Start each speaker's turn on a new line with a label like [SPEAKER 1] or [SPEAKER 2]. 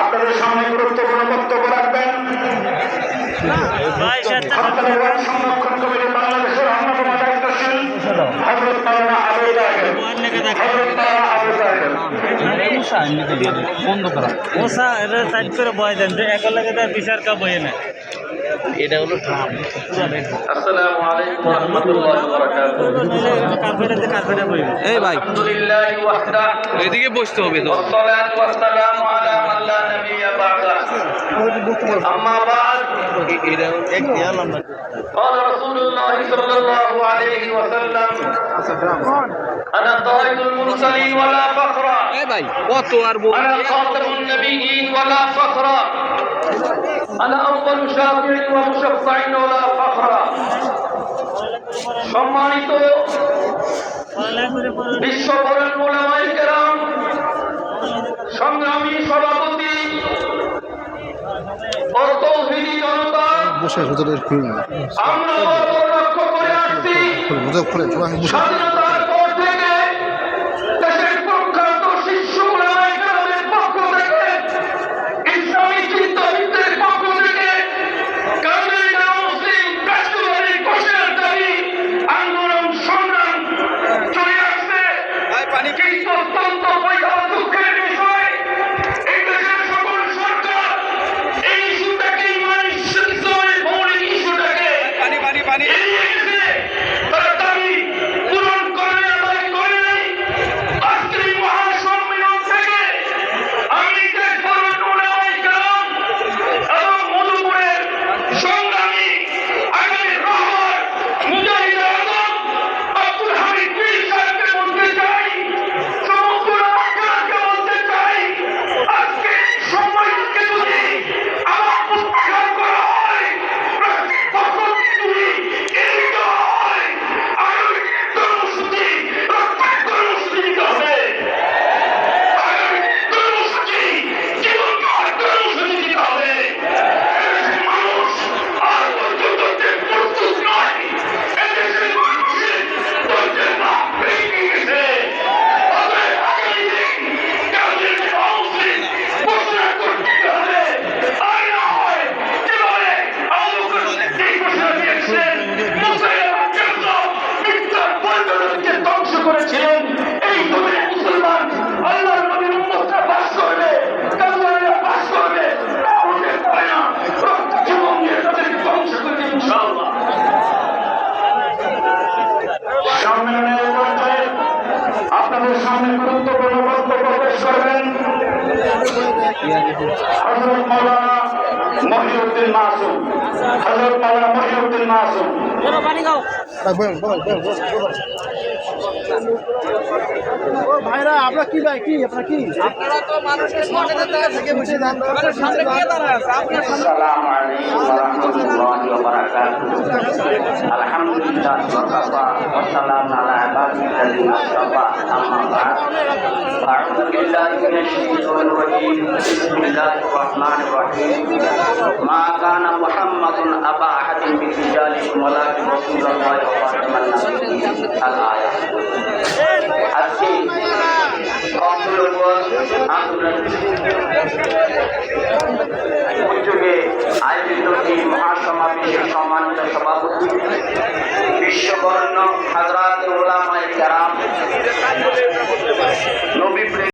[SPEAKER 1] আপনাদের সামনে গুরুত্বপূর্ণ বক্তব্য রাখবেন। সংরক্ষণ কমিটি বাংলাদেশের অন্যতম
[SPEAKER 2] বন্ধ করা
[SPEAKER 3] সাইড করে বয় দেন যে এক লাগে তার বিচার কা বয়ে না
[SPEAKER 2] এটা হলো ড্রাম
[SPEAKER 1] আসসালামু আলাইকুম ওয়া রাহমাতুল্লাহি ওয়া বারাকাতুহু
[SPEAKER 3] কাপড়ে কাপড়ে বইবে
[SPEAKER 2] এই ভাই
[SPEAKER 1] আলহামদুলিল্লাহি ওয়াহদা
[SPEAKER 2] এদিকে বসতে হবে তো
[SPEAKER 1] والصلاة والسلام على من لا نبي بعده أما بعد
[SPEAKER 2] এটা
[SPEAKER 3] এক দেয়াল আমরা
[SPEAKER 1] قال رسول الله صلى الله عليه وسلم أنا قائد المرسلين ولا فخرا
[SPEAKER 2] এই ভাই কত আর বল
[SPEAKER 1] أنا خاتم النبيين ولا فخرا انا افضل শাফিঈ ومشفع ولا فخر সম্মানিত বিশ্ববরণ ওলামায়ে কেরাম সংগ্রামী সভাপতি ও জনতা
[SPEAKER 4] বসে হুজুরের
[SPEAKER 1] আমরা লক্ষ্য করে আসছি স্বাধীনতা অত্যন্ত করেছিলেন। এই জমিনে মুসলমান আল্লাহর নবীর উম্মতরা বাস করবে কাজওয়ারিরা বাস করবে আমাদের পায় না। জীবন দিয়ে তাদেরকে ধ্বংস করবে ইনশাআল্লাহ। সম্মেলনের পর্যায়ে আপনাদের সামনে গুরুত্বপূর্ণ বক্তব্য পেশ করবেন হজরত মৌলানা মহিউদ্দিন মাসুম। হজরত মৌলানা মহিউদ্দিন মাসুম।
[SPEAKER 3] পানি খাও।
[SPEAKER 4] বল বল বল বল। ও ভাইরা আপনার কি ভাই কি আপনার কি
[SPEAKER 2] আপনারা তো মানুষের সচেতনতা থেকে বসে যান আপনার সামনে কে দাঁড়ায় আছে আপনার সামনে
[SPEAKER 1] السلام عليكم ورحمة الله وبركاته الحمد لله وكفى والسلام على عباده الذين اصطفى أما بعد أعوذ بالله من الشيطان الرجيم بسم الله الرحمن الرحيم ما كان محمد أبا أحد من رجالكم ولكن رسول الله আজকে উদ্যোগে আয়োজিত এই মহাসমাবেশের সম্মানিত সভাপতি বিশ্ববর্ণ হাজরাত ওলামায় কারাম নবী